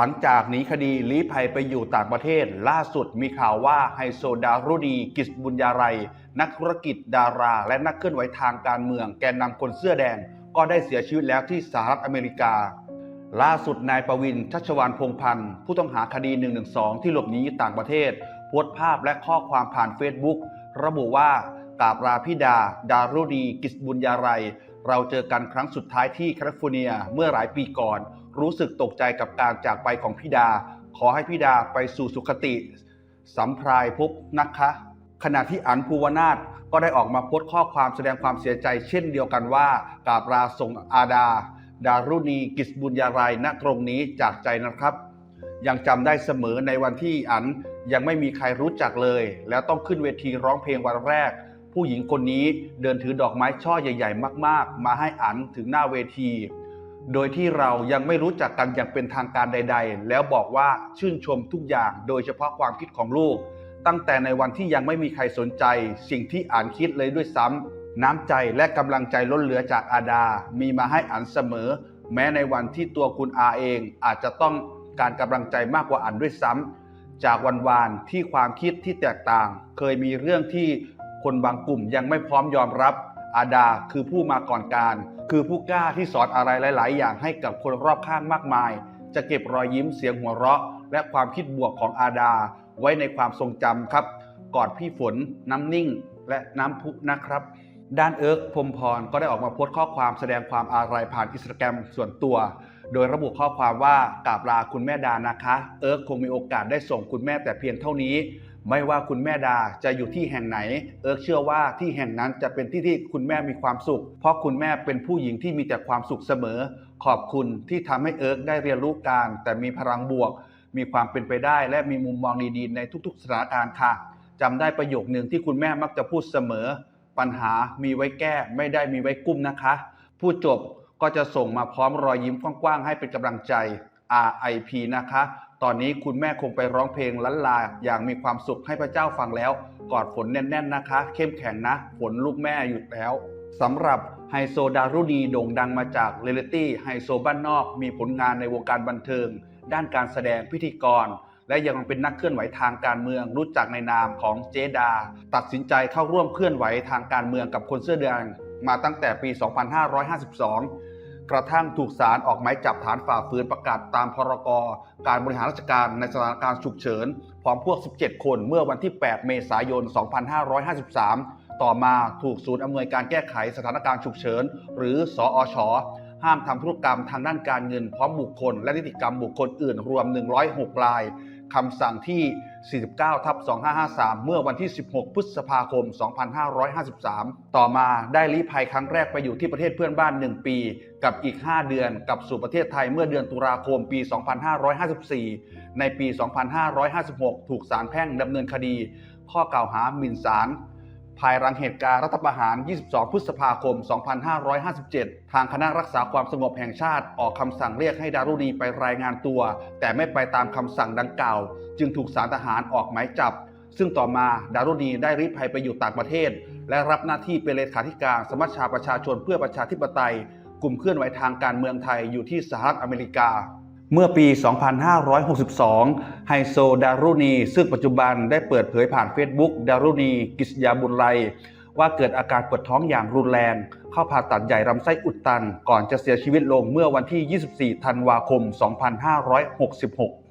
หลังจากหนีคดีลี้ภัยไปอยู่ต่างประเทศ ล่าสุดมีข่าวว่าไฮโซดารุดี กิจบุญญาไร นักธุรกิจดารา และนักเคลื่อนไหวทางการเมือง แกนนำคนเสื้อแดง ก็ได้เสียชีวิตแล้วที่สหรัฐอเมริกา ล่าสุดนายประวินชัชวานพงพันธ์ผู้ต้องหาคดี 112 ที่หลบหนีอยู่ต่างประเทศโพสต์ภาพและข้อความผ่านเฟซบุ๊กระบุว่ากาบลาพิดา ดารุดี กิจบุญญาไร เราเจอกันครั้งสุดท้ายที่แคลิฟอร์เนียเมื่อหลายปีก่อน รู้สึกตกใจกับการจากไปของพิดา ขอให้พิดาไปสู่สุคติสัมพรายภพนะคะ ขณะที่อันภูวนาถก็ได้ออกมาโพสต์ข้อความแสดงความเสียใจเช่นเดียวกันว่ากราบลาส่งอาดา ดารุณีกิจบุญญารายณตรงนี้จากใจนะครับ ยังจำได้เสมอในวันที่อันยังไม่มีใครรู้จักเลย แล้วต้องขึ้นเวทีร้องเพลงวันแรก ผู้หญิงคนนี้เดินถือดอกไม้ช่อใหญ่ ๆ มาก ๆ มาให้อันถึงหน้าเวที โดยที่เรายังไม่รู้จักกันอย่างเป็นทางการใด ๆ แล้วบอกว่าชื่นชมทุกอย่าง โดยเฉพาะความคิดของลูก ตั้งแต่ในวันที่ยังไม่มีใครสนใจ สิ่งที่อ่านคิดเลยด้วยซ้ำน้ำใจและกำลังใจล้นเหลือจากอาดา มีมาให้อ่านเสมอ แม้ในวันที่ตัวคุณอาเอง อาจจะต้องการกำลังใจมากกว่าอ่านด้วยซ้ำจากวันวานที่ความคิดที่แตกต่าง เคยมีเรื่องที่คนบางกลุ่มยังไม่พร้อมยอมรับ อาดาคือผู้มาก่อนการ คือผู้กล้าที่สอนอะไรหลาย ๆ อย่างให้กับคนรอบข้างมากมาย จะเก็บรอยยิ้มเสียงหัวเราะ และความคิดบวกของอาดา ไว้ในความทรงจำครับกอดพี่ฝนน้ำนิ่ง และน้ำพุนะครับ ด้านเอิร์กพรมพรก็ได้ออกมาโพสต์ข้อความแสดงความอาลัยผ่านอินสตาแกรมส่วนตัว โดยระบุข้อความว่ากราบลาคุณแม่ดานะคะ เอิร์กคงมีโอกาสได้ส่งคุณแม่แต่เพียงเท่านี้ ไม่ว่าคุณแม่ดาจะอยู่ที่แห่งไหน เอิร์กเชื่อว่าที่แห่งนั้นจะเป็นที่ที่คุณแม่มีความสุข เพราะคุณแม่เป็นผู้หญิงที่มีแต่ความสุขเสมอ ขอบคุณที่ทำให้เอิร์กได้เรียนรู้การ แต่มีพลังบวก มีความเป็นไปได้ และมีมุมมองดีๆในทุกๆสถานการณ์ค่ะจำได้ประโยคหนึ่งที่คุณแม่มักจะพูดเสมอ ปัญหามีไว้แก้ไม่ได้มีไว้กุ้มนะคะ ผู้จบก็จะส่งมาพร้อมรอยยิ้มกว้างๆให้เป็นกำลังใจ RIP นะคะ ตอนนี้คุณแม่คงไปร้องเพลงล้านลาอย่างมีความสุขให้พระเจ้าฟังแล้ว กอดฝนแน่น ๆนะคะ เข้มแข็งนะ ฝนลูกแม่หยุดแล้วสำหรับไฮโซดารุณีโด่งดังมาจากเรลิตี้ไฮโซบ้านนอก มีผลงานในวงการบันเทิง ด้านการแสดงพิธีกร และยังเป็นนักเคลื่อนไหวทางการเมืองรู้จักในนามของเจดา ตัดสินใจเข้าร่วมเคลื่อนไหวทางการเมืองกับคนเสื้อแดงมาตั้งแต่ปี 2552 กระทั่งถูกศาลออกหมายจับฐานฝ่าฝืนประกาศตามพรกการบริหารราชการในสถานการณ์ฉุกเฉินพร้อมพวก 17 คนเมื่อวันที่ 8 เมษายน 2553 ต่อมาถูกศูนย์อำนวยการแก้ไขสถานการณ์ฉุกเฉิน หรือสอช ห้ามทำธุรกรรมทางด้านการเงินพร้อมบุคคล และนิติกรรมบุคคลอื่นรวม 106 รายคำสั่งที่ 49 ทับ 2553 เมื่อวันที่ 16 พฤษภาคม 2553 ต่อมาได้ลี้ภัยครั้งแรกไปอยู่ที่ประเทศเพื่อนบ้าน 1 ปี กับอีก 5 เดือนกลับสู่ประเทศไทยเมื่อเดือนตุลาคมปี 2554 ในปี 2556 ถูกศาลแพ่งดำเนินคดี ข้อกล่าวหาหมิ่นศาล ภายหลังเหตุการณ์รัฐประหาร 22 พฤษภาคม 2557 ทางคณะรักษาความสงบแห่งชาติออกคำสั่งเรียกให้ดารุณีไปรายงานตัว แต่ไม่ไปตามคำสั่งดังกล่าว จึงถูกสารทหารออกหมายจับ ซึ่งต่อมาดารุณีได้รีภัยไปอยู่ต่างประเทศ และรับหน้าที่เป็นเลขาธิการสมัชชาประชาชนเพื่อประชาธิปไตย กลุ่มเคลื่อนไหวทางการเมืองไทยอยู่ที่สหรัฐอเมริกา เมื่อปี 2562 ไฮโซดารุณี ซึ่งปัจจุบันได้เปิดเผยผ่านเฟซบุ๊กดารุณี กิษยาบุญไลว่าเกิดอาการปวดท้องอย่างรุนแรง เข้าผ่าตัดใหญ่ลำไส้อุดตัน ก่อนจะเสียชีวิตลงเมื่อวันที่ 24 ธันวาคม 2566